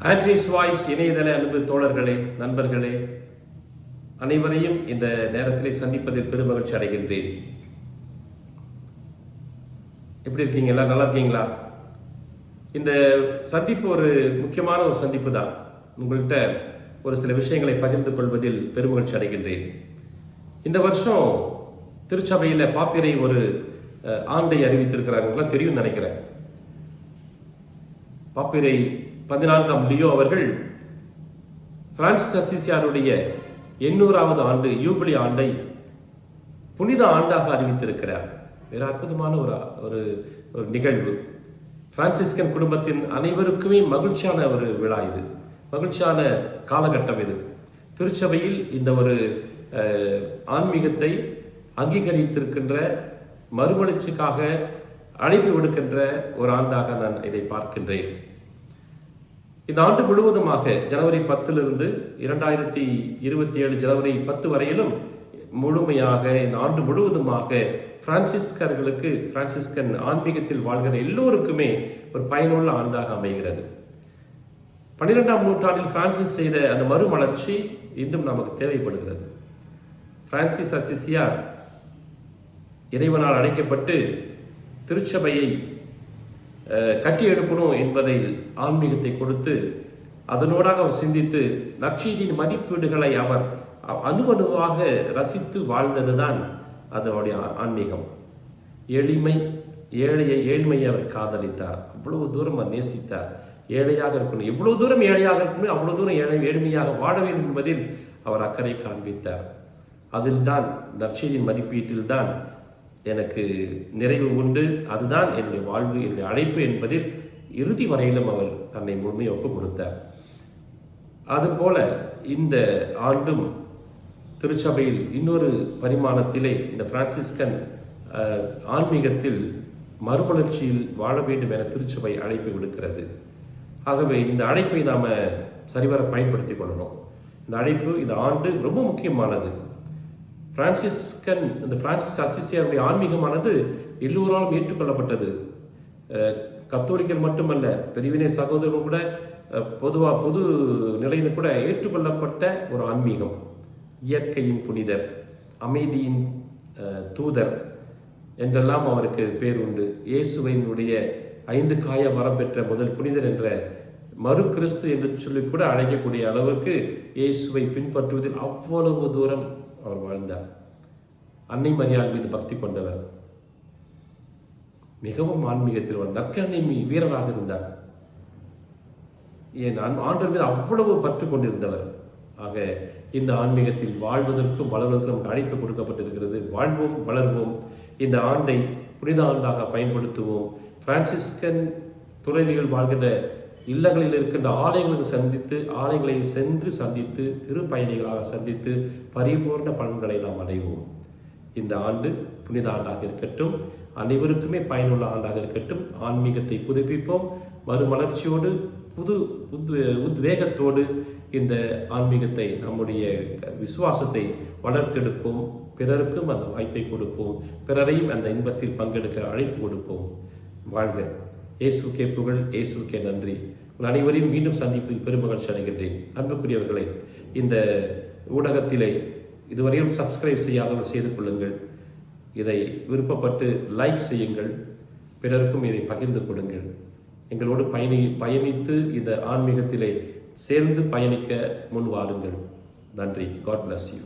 ஆண்ட்ரீஸ் voice இணையதள அன்பு தோழர்களே நண்பர்களே அனைவரையும் இந்த நேரத்திலே சந்திப்பதில் பெருமகிழ்ச்சி அடைகின்றேன். எப்படி இருக்கீங்க எல்லாம் நல்லா இருக்கீங்களா? இந்த சந்திப்பு ஒரு முக்கியமான ஒரு சந்திப்பு தான். உங்கள்கிட்ட ஒரு சில விஷயங்களை பகிர்ந்து கொள்வதில் பெருமகிழ்ச்சி அடைகின்றேன். இந்த வருஷம் திருச்சபையில் பாப்பிரை ஒரு ஆண்டை அறிவித்திருக்கிறாங்க தெரியும் நினைக்கிறேன். பாப்பிரை பதினான்காம் லியோ அவர்கள் பிரான்சிஸ் அசிசியாருடைய எண்ணூறாவது ஆண்டு யூபிலி ஆண்டை புனித ஆண்டாக அறிவித்திருக்கிறார். வேற அற்புதமான ஒரு ஒரு ஒரு நிகழ்வு. பிரான்சிஸ்கன் குடும்பத்தின் அனைவருக்குமே மகிழ்ச்சியான ஒரு விழா இது. மகிழ்ச்சியான காலகட்டம் இது. திருச்சபையில் இந்த ஒரு ஆன்மீகத்தை அங்கீகரித்திருக்கின்ற மறுமலர்ச்சிக்காக அழைப்பு விடுக்கின்ற ஒரு ஆண்டாக நான் இதை பார்க்கின்றேன். இந்த ஆண்டு முழுவதுமாக ஜனவரி பத்திலிருந்து இரண்டாயிரத்தி இருபத்தி ஏழு ஜனவரி பத்து வரையிலும் முழுமையாக இந்த ஆண்டு முழுவதுமாக பிரான்சிஸ்கர்களுக்கு பிரான்சிஸ்கன் ஆன்மீகத்தில் வாழ்கிற எல்லோருக்குமே ஒரு பயனுள்ள ஆண்டாக அமைகிறது. பன்னிரெண்டாம் நூற்றாண்டில் பிரான்சிஸ் செய்த அந்த மறுமலர்ச்சி இன்றும் நமக்கு தேவைப்படுகிறது. பிரான்சிஸ் அசிசியார் இறைவனால் அழைக்கப்பட்டு திருச்சபையை கட்டி எழுப்பணும் என்பதை ஆன்மீகத்தை கொடுத்து அதனோடாக அவர் சிந்தித்து நற்செய்தியின் மதிப்பீடுகளை அவர் அணுவணுவாக ரசித்து வாழ்ந்ததுதான் அதனுடைய ஆன்மீகம். எளிமை ஏழையை ஏழ்மையை அவர் காதலித்தார். அவ்வளவு தூரம் அவர் நேசித்தார். ஏழையாக இருக்கணும். எவ்வளவு தூரம் ஏழையாக இருக்கணும் அவ்வளவு தூரம் ஏழை ஏழ்மையாக வாழ வேண்டும் என்பதில் அவர் அக்கறை காண்பித்தார். அதில்தான் நற்செய்தியின் மதிப்பீட்டில் தான் எனக்கு நிறைவு உண்டு. அதுதான் என்னுடைய வாழ்வு என்னுடைய அழைப்பு என்பதில் இறுதி வரையிலும் அவர் தன்னை முழுமையை ஒப்பு கொடுத்தார். அதுபோல இந்த ஆண்டும் திருச்சபையில் இன்னொரு பரிமாணத்திலே இந்த பிரான்சிஸ்கன் ஆன்மீகத்தில் மறுமலர்ச்சியில் வாழ வேண்டும் என திருச்சபை அழைப்பு விடுக்கிறது. ஆகவே இந்த அழைப்பை நாம் சரிவர பயன்படுத்தி கொள்ளணும். இந்த அழைப்பு இந்த ஆண்டு ரொம்ப முக்கியமானது. பிரான்சிஸ்கன் இந்த பிரான்சிஸ் அசிசியாருடைய ஆன்மீகமானது எல்லோராலும் ஏற்றுக்கொள்ளப்பட்டது. கத்தோலிக்கர் மட்டுமல்ல பெரியவினை சகோதரரும் கூட பொதுவாக பொது நிலையில் கூட ஏற்றுக்கொள்ளப்பட்ட ஒரு ஆன்மீகம். இயற்கையின் புனிதர் அமைதியின் தூதர் என்றெல்லாம் அவருக்கு பேர் உண்டு. இயேசுவினுடைய ஐந்து காய வரம் பெற்ற முதல் புனிதர் என்ற மறு கிறிஸ்து என்று சொல்லி கூட அழைக்கக்கூடிய அளவுக்கு இயேசுவை பின்பற்றுவதில் அவ்வளவு தூரம் அவர் வாழ்ந்தார். அன்னை மரியாள் மீது பக்தி கொண்டவர். மிகவும் ஆன்மீகத்தில் ஒரு நற்கண்ணை மீ- வீரராக இருந்தார். ஏன்? ஆண்- ஆண்டவர் மீது அவ்வளவு பற்று கொண்டிருந்தவர். ஆக இந்த ஆன்மீகத்தில் வாழ்வதற்கும் வளர்வதற்கும் நமக்கு அழைப்பு கொடுக்கப்பட்டிருக்கிறது. வாழ்வோம் வளர்வோம். இந்த ஆண்டை புனித ஆண்டாக பயன்படுத்துவோம். பிரான்சிஸ்கன் துறவிகள் வாழ்கின்ற இல்லங்களில் இருக்கின்ற ஆலயங்களுக்கு சந்தித்து ஆலயங்களை சென்று சந்தித்து திருப்பயணிகளாக சந்தித்து பரிபூர்ண பலன்களை நாம் அடைவோம். இந்த ஆண்டு புனித ஆண்டாக இருக்கட்டும் அனைவருக்குமே பயனுள்ள ஆண்டாக இருக்கட்டும் ஆன்மீகத்தை புதுப்பிப்போம். மறுமலர்ச்சியோடு புது உத் உத்வேகத்தோடு இந்த ஆன்மீகத்தை நம்முடைய விசுவாசத்தை வளர்த்தெடுப்போம். பிறருக்கும் அந்த வாய்ப்பை கொடுப்போம். பிறரையும் அந்த இன்பத்தில் பங்கெடுக்க அழைப்பு கொடுப்போம். வாழ்க இயேசுக்கே புகழ் இயேசுக்கே நன்றி. உங்கள் அனைவரையும் மீண்டும் சந்திப்பதில் பெருமகிழ்ச்சி அடைகின்றேன். அன்புக்குரியவர்களே இந்த ஊடகத்திலே இதுவரையும் சப்ஸ்கிரைப் செய்யாதவர்கள் செய்து கொள்ளுங்கள். இதை விருப்பப்பட்டு லைக் செய்யுங்கள். பிறருக்கும் இதை பகிர்ந்து கொடுங்கள். எங்களோடு பயணி பயணித்து இந்த ஆன்மீகத்திலே சேர்ந்து பயணிக்க முன் வாருங்கள் நன்றி. God bless you